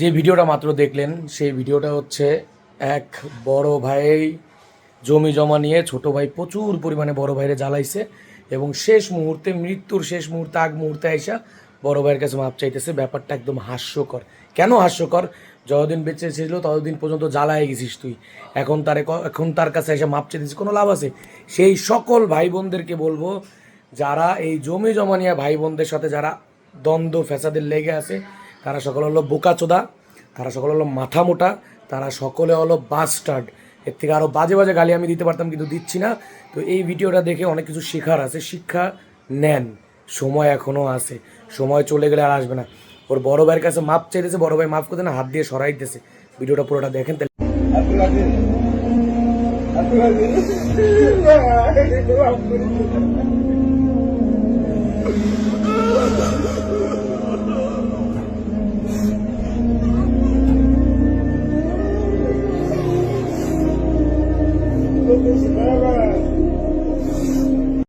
যে ভিডিওটা মাত্র দেখলেন, সেই ভিডিওটা হচ্ছে এক বড় ভাই জমি জমা নিয়ে, ছোট ভাই প্রচুর পরিমাণে বড় ভাইরে জ্বালাইছে এবং শেষ মুহূর্তে, মৃত্যুর শেষ মুহূর্তে, আগ মুহূর্তে আইসা বড় ভাইয়ের কাছে মাপ চাইতেছে। ব্যাপারটা একদম হাস্যকর। কেন হাস্যকর? যতদিন বেঁচে ছিল, ততদিন পর্যন্ত জ্বালায় গেছিস তুই। এখন তার এখন তার কাছে এসে মাপ চাইতেছিস কোনো লাভ আছে? সেই সকল ভাই বোনদেরকে বলব, যারা এই জমি জমা নিয়ে ভাই বোনদের সাথে যারা দ্বন্দ্ব ফ্যাসাদের লেগে আছে। তারা সকল হলো বোকাচোদা, তারা সকল হলো মাথা মোটা, তারা সকলে হলো বাস্টার্ড এর থেকে আরও বাজে বাজে গালি আমি দিতে পারতাম কিন্তু দিচ্ছি না। তো এই ভিডিওটা দেখে অনেক কিছু শেখার আছে। শিক্ষা নেন। সময় এখনও আছে। সময় চলে গেলে আর আসবে না। ওর বড় ভাইয়ের কাছে মাপ চাইতেছে, বড় ভাই মাফ করতে না, হাত দিয়ে সরাই দিতেছে ভিডিওটা পুরোটা দেখেন তাহলে.